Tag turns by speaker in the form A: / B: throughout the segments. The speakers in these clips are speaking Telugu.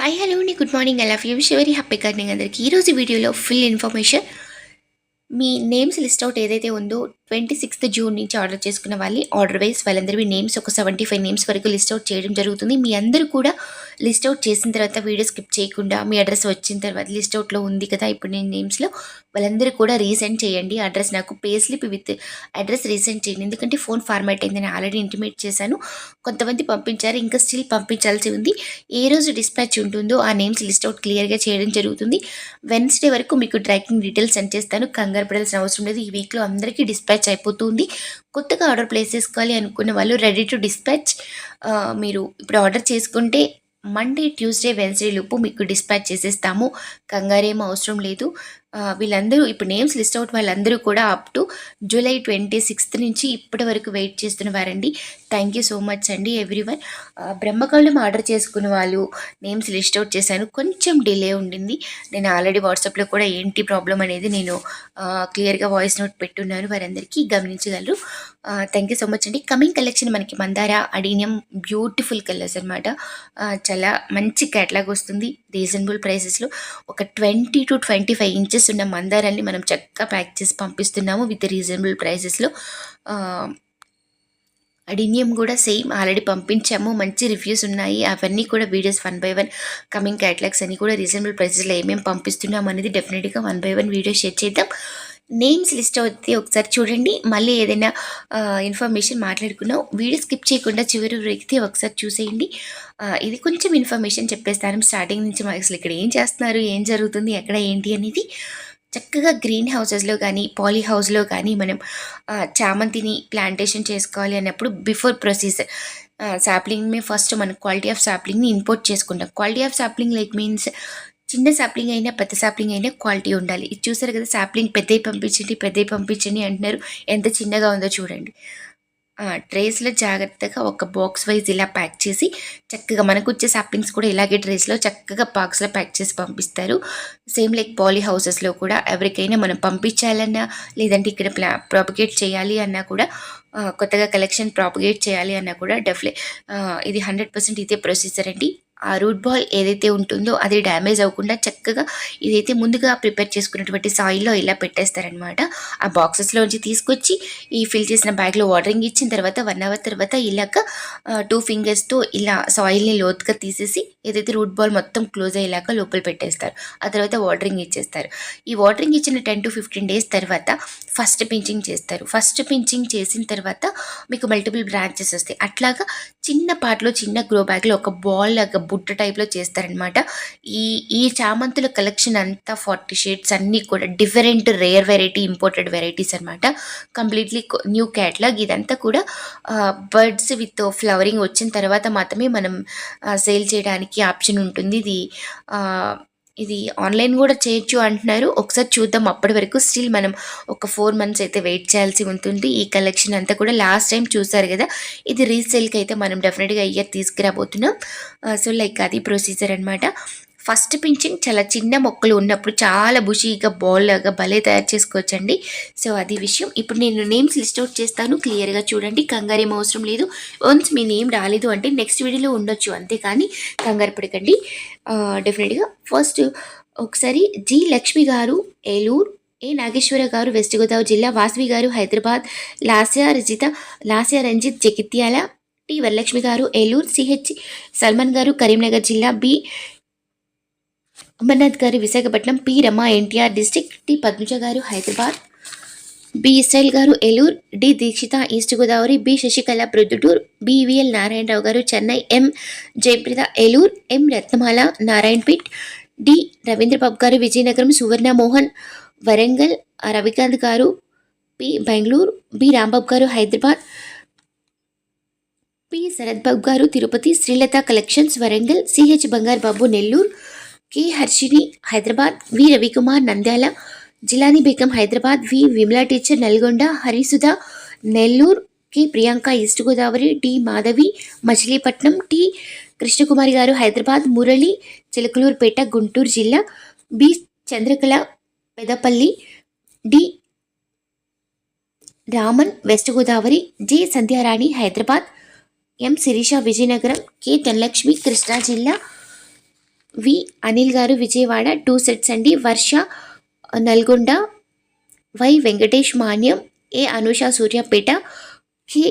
A: హాయ్ హలో అండి good morning I love you wish very happy gardening అందరికీ ఈరోజు వీడియోలో ఫుల్ ఇన్ఫర్మేషన్ మీ నేమ్స్ లిస్ట్ అవుట్ ఏదైతే ఉందో ట్వంటీ సిక్స్త్ జూన్ నుంచి ఆర్డర్ చేసుకున్న వాళ్ళు ఆర్డర్ వైజ్ వాళ్ళందరివి నేమ్స్ ఒక సెవెంటీ ఫైవ్ నేమ్స్ వరకు లిస్ట్ అవుట్ చేయడం జరుగుతుంది. మీ అందరూ కూడా లిస్ట్ అవుట్ చేసిన తర్వాత వీడియో స్కిప్ చేయకుండా మీ అడ్రస్ వచ్చిన తర్వాత లిస్ట్ అవుట్లో ఉంది కదా ఇప్పుడు నేను నేమ్స్లో వాళ్ళందరూ కూడా రీసెండ్ చేయండి. అడ్రస్ నాకు pay slip with address resend చేయండి. ఎందుకంటే ఫోన్ ఫార్మాట్ అయిందని ఆల్రెడీ ఇంటిమేట్ చేశాను. కొంతమంది పంపించారు ఇంకా స్టిల్ పంపించాల్సి ఉంది. ఏ రోజు డిస్పాచ్ ఉంటుందో ఆ నేమ్స్ లిస్ట్ అవుట్ క్లియర్గా చేయడం జరుగుతుంది. వెన్స్డే వరకు మీకు ట్రాకింగ్ డీటెయిల్స్ సెండ్ చేస్తాను. కంగారు పడాల్సిన అవసరం లేదు. ఈ వీక్లో అందరికీ డిస్పాచ్ అయిపోతుంది. కొత్తగా ఆర్డర్ ప్లేస్ చేసుకోవాలి అనుకున్న వాళ్ళు రెడీ టు డిస్పాచ్ మీరు ఇప్పుడు ఆర్డర్ చేసుకుంటే మండే ట్యూస్డే వెన్స్డే లోపు మీకు డిస్పాచ్ చేసేస్తాము. కంగారేం అవసరం లేదు. వీళ్ళందరూ ఇప్పుడు నేమ్స్ లిస్ట్ అవుట్ వాళ్ళందరూ కూడా up to July twenty sixth నుంచి ఇప్పటి వరకు వెయిట్ చేస్తున్నవారండి. థ్యాంక్ యూ సో మచ్ అండి ఎవ్రీ వన్ ఆర్డర్ చేసుకున్న వాళ్ళు నేమ్స్ లిస్ట్ అవుట్ చేశాను. కొంచెం డిలే ఉండింది. నేను ఆల్రెడీ వాట్సాప్లో కూడా ఏంటి ప్రాబ్లం అనేది నేను క్లియర్గా వాయిస్ నోట్ పెట్టున్నాను. వారందరికీ గమనించగలరు. థ్యాంక్ యూ సో మచ్ అండి. కమింగ్ కలెక్షన్ మనకి మందార అడీనియం బ్యూటిఫుల్ కలర్స్ అనమాట చాలా మంచి కేటలాగ్ వస్తుంది. రీజనబుల్ ప్రైసెస్లో ఒక twenty to twenty five inches ఉన్న మందారాన్ని మనం చక్కగా ప్యాక్ చేసి పంపిస్తున్నాము విత్ రీజనబుల్ ప్రైసెస్లో అడినియం కూడా సేమ్ ఆల్రెడీ పంపించాము. మంచి రివ్యూస్ ఉన్నాయి. అవన్నీ కూడా videos one by one coming catalogues అన్ని కూడా రీజనబుల్ ప్రైసెస్లో ఏమేమి పంపిస్తున్నాం అనేది డెఫినెట్గా one by one video share చేద్దాం. నేమ్స్ లిస్ట్ అవుతే ఒకసారి చూడండి. మళ్ళీ ఏదైనా ఇన్ఫర్మేషన్ మాట్లాడుకున్నాం వీడియో స్కిప్ చేయకుండా చివరి వ్యక్తి ఒకసారి చూసేయండి. ఇది కొంచెం ఇన్ఫర్మేషన్ చెప్పేస్తాను. స్టార్టింగ్ నుంచి మాకు అసలు ఇక్కడ ఏం చేస్తున్నారు? ఏం జరుగుతుంది? ఎక్కడ ఏంటి అనేది చక్కగా గ్రీన్ హౌసెస్లో కానీ పాలీ హౌస్లో కానీ మనం చామంతిని ప్లాంటేషన్ చేసుకోవాలి అన్నప్పుడు బిఫోర్ ప్రొసీజర్ సాప్లింగ్ ఫస్ట్ మనం క్వాలిటీ ఆఫ్ సాప్లింగ్ని ఇంపోర్ట్ చేసుకుంటాం. Quality of sapling like means చిన్న సాప్లింగ్ అయినా పెద్ద సాప్లింగ్ అయినా క్వాలిటీ ఉండాలి. ఇది చూసారు కదా సాప్లింగ్ పెద్దవి పంపించండి పెద్దవి పంపించండి అంటున్నారు. ఎంత చిన్నగా ఉందో చూడండి. ట్రేస్లో జాగ్రత్తగా ఒక బాక్స్ వైజ్ ఇలా ప్యాక్ చేసి చక్కగా మనకు వచ్చే సాప్లింగ్స్ కూడా ఇలాగే ట్రేస్లో చక్కగా బాక్స్లో ప్యాక్ చేసి పంపిస్తారు. సేమ్ లైక్ పాలీ హౌసెస్లో కూడా ఎవరికైనా మనం పంపించాలన్నా లేదంటే ఇక్కడ ప్లా ప్రాపగేట్ చేయాలి అన్నా కూడా కొత్తగా కలెక్షన్ ప్రాపగేట్ చేయాలి అన్నా కూడా డెఫ్లే ఇది హండ్రెడ్ పర్సెంట్ ఇదే ప్రొసీజర్ అండి. ఆ రూట్ బాల్ ఏదైతే ఉంటుందో అది డ్యామేజ్ అవ్వకుండా చక్కగా ఇదైతే ముందుగా ప్రిపేర్ చేసుకున్నటువంటి సాయిల్లో ఇలా పెట్టేస్తారనమాట ఆ బాక్సెస్లోంచి తీసుకొచ్చి ఈ ఫిల్ చేసిన బ్యాగ్లో వాటరింగ్ ఇచ్చిన తర్వాత వన్ అవర్ తర్వాత ఇలాగ టూ ఫింగర్స్తో ఇలా సాయిల్ని లోతుగా తీసేసి ఏదైతే రూట్ బాల్ మొత్తం క్లోజ్ అయ్యేలాగా లోపల పెట్టేస్తారు. ఆ తర్వాత వాటరింగ్ ఇచ్చేస్తారు. ఈ వాటరింగ్ ఇచ్చిన టెన్ టు ఫిఫ్టీన్ డేస్ తర్వాత ఫస్ట్ పించింగ్ చేస్తారు. ఫస్ట్ పించింగ్ చేసిన తర్వాత మీకు మల్టిపుల్ బ్రాంచెస్ వస్తాయి. అట్లాగా చిన్న పాటలో చిన్న గ్రో బ్యాగ్లో ఒక బాల్ లాగా బుట్ట టైప్లో చేస్తారనమాట ఈ ఈ చామంతుల కలెక్షన్ అంతా ఫార్టీ షేడ్స్ అన్నీ కూడా different rare variety imported varieties అనమాట కంప్లీట్లీ న్యూ క్యాట్లాగ్ ఇదంతా కూడా బర్డ్స్ విత్ ఫ్లవరింగ్ వచ్చిన తర్వాత మాత్రమే మనం సేల్ చేయడానికి ఆప్షన్ ఉంటుంది. ఇది ఇది ఆన్లైన్ కూడా చేయొచ్చు అంటున్నారు. ఒకసారి చూద్దాం. అప్పటి వరకు స్టిల్ మనం ఒక ఫోర్ మంత్స్ అయితే వెయిట్ చేయాల్సి ఉంటుంది. ఈ కలెక్షన్ అంతా కూడా లాస్ట్ టైం చూసారు కదా? ఇది రీసేల్కి అయితే మనం డెఫినెట్గా ఇయర్ తీసుకురాబోతున్నాం. సో లైక్ అది ప్రొసీజర్ అనమాట ఫస్ట్ పించింగ్ చాలా చిన్న మొక్కలు ఉన్నప్పుడు చాలా బుషీగా బాల్ భలే తయారు చేసుకోవచ్చండి. సో అది విషయం. ఇప్పుడు నేను నేమ్స్ లిస్ట్ అవుట్ చేస్తాను. క్లియర్గా చూడండి. కంగారు ఏం అవసరం లేదు. వన్స్ మీ నేమ్ రాలేదు అంటే నెక్స్ట్ వీడియోలో ఉండొచ్చు. అంతేకాని కంగారు పడకండి. డెఫినెట్గా ఫస్ట్ ఒకసారి జి లక్ష్మి గారు ఏలూరు ఏ నాగేశ్వర గారు వెస్ట్ గోదావరి జిల్లా వాసవి గారు హైదరాబాద్ లాస్యా రజిత లాస్యా రంజిత్ జగిత్యాల టి వరలక్ష్మి గారు ఏలూరు సిహెచ్ సల్మాన్ గారు కరీంనగర్ జిల్లా B Amarnath garu Visakhapatnam P Rama NTR district T Padmaja garu Hyderabad B Israel garu Eluru D Deekshitha east Godavari B Sasikala Proddatur BVL Narayanarao garu Chennai M Jayaprada Eluru M Ratnamala Narayanpet D Ravindrababu garu Vizianagaram Suvarna Mohan Warangal Ravikanth గారు పి బెంగళూరు బి రాంబాబు గారు Hyderabad P Sarath Babu garu Tirupati Srilatha collections Warangal CH Bangaru Babu Nellore K Harshini Hyderabad V Ravikumar Nandyal Jilani Begum Hyderabad V Vimala teacher Nalgonda Harisudha Nellore K Priyanka East Godavari D Madhavi Machilipatnam T Krishnakumari garu Hyderabad Murali Chilakaluripet Guntur జిల్లా B Chandrakala Pedapalli D Raman West Godavari J Sandhyarani Hyderabad M Sirisha Vizianagaram K Dhanalakshmi Krishna జిల్లా V Anil garu Vijayawada two sets అండి. Varsha Nalgonda Y Venkatesh Manyam A Anusha Suryapet K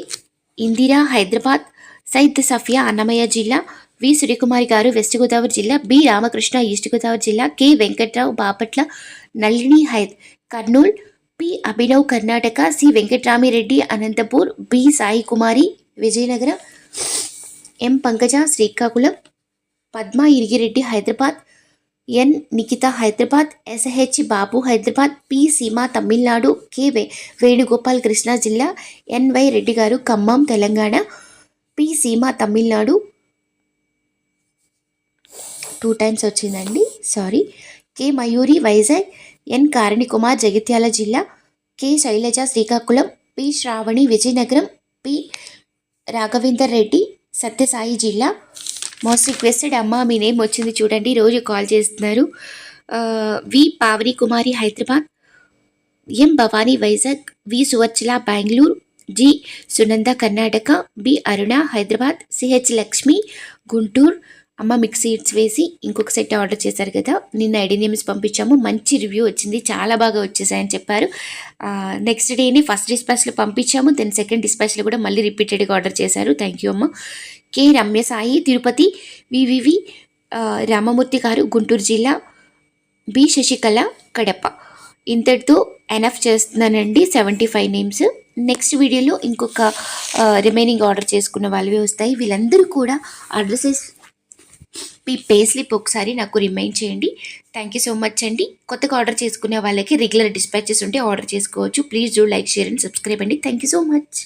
A: Indira Hyderabad Syed Safiya Annamayya జిల్లా వి సూర్యకుమారి గారు వెస్ట్ గోదావరి జిల్లా బి రామకృష్ణ ఈస్ట్ గోదావరి జిల్లా K Venkatrao Bapatla Nalini Hyd Kurnool P Abhinav Karnataka C Venkatramireddy Anantapur B Sai Kumari Vizianagaram M Pankaja Srikakulam Padma Irigireddy Hyderabad N Nikhita Hyderabad SH Babu Hyderabad P Seema Tamil Nadu K Venugopal Krishna జిల్లా ఎన్వై రెడ్డి గారు Khammam Telangana P Seema Tamil Nadu. Two times వచ్చిందండి sorry. K Mayuri Vizag N Karani Kumar Jagtial జిల్లా K Sailaja Srikakulam P Sravani Vizianagaram P Raghavender Reddy Sathyasai జిల్లా మోస్ట్ రిక్వెస్టెడ్ అమ్మ మీ నేమ్ వచ్చింది చూడండి రోజు కాల్ చేస్తున్నారు. V Pavani Kumari Hyderabad M Bhavani Vizag V Suvarchala Bengaluru G Sunanda Karnataka B Aruna Hyderabad CH Lakshmi Guntur. అమ్మ మిక్స్ సీడ్స్ వేసి ఇంకొక సెట్ ఆర్డర్ చేశారు కదా నిన్న ఐడి నేమ్స్ పంపించాము మంచి రివ్యూ వచ్చింది చాలా బాగా వచ్చేసాయని చెప్పారు. నెక్స్ట్ డేని ఫస్ట్ డిస్పాచ్లో పంపించాము దెన్ సెకండ్ డిస్పాచ్లో కూడా మళ్ళీ రిపీటెడ్గా ఆర్డర్ చేశారు. థ్యాంక్ యూ అమ్మ. కె. రమ్య సాయి తిరుపతి వివివి రామమూర్తి గారు గుంటూరు జిల్లా బి. శశికళ కడప. ఇంతటితో ఎనఫ్ చేస్తున్నానండి. Seventy five names. నెక్స్ట్ వీడియోలో ఇంకొక రిమైనింగ్ ఆర్డర్ చేసుకున్న వాళ్ళవి వస్తాయి. వీళ్ళందరూ కూడా అడ్రసెస్ మీ పే స్లిప్ ఒకసారి నాకు రిమైండ్ చేయండి. థ్యాంక్ యూ సో మచ్ అండి. కొత్తగా ఆర్డర్ చేసుకునే వాళ్ళకి రెగ్యులర్ డిస్పాచెస్ ఉంటే ఆర్డర్ చేసుకోవచ్చు. Please do like share and subscribe అండి. Thank you so much.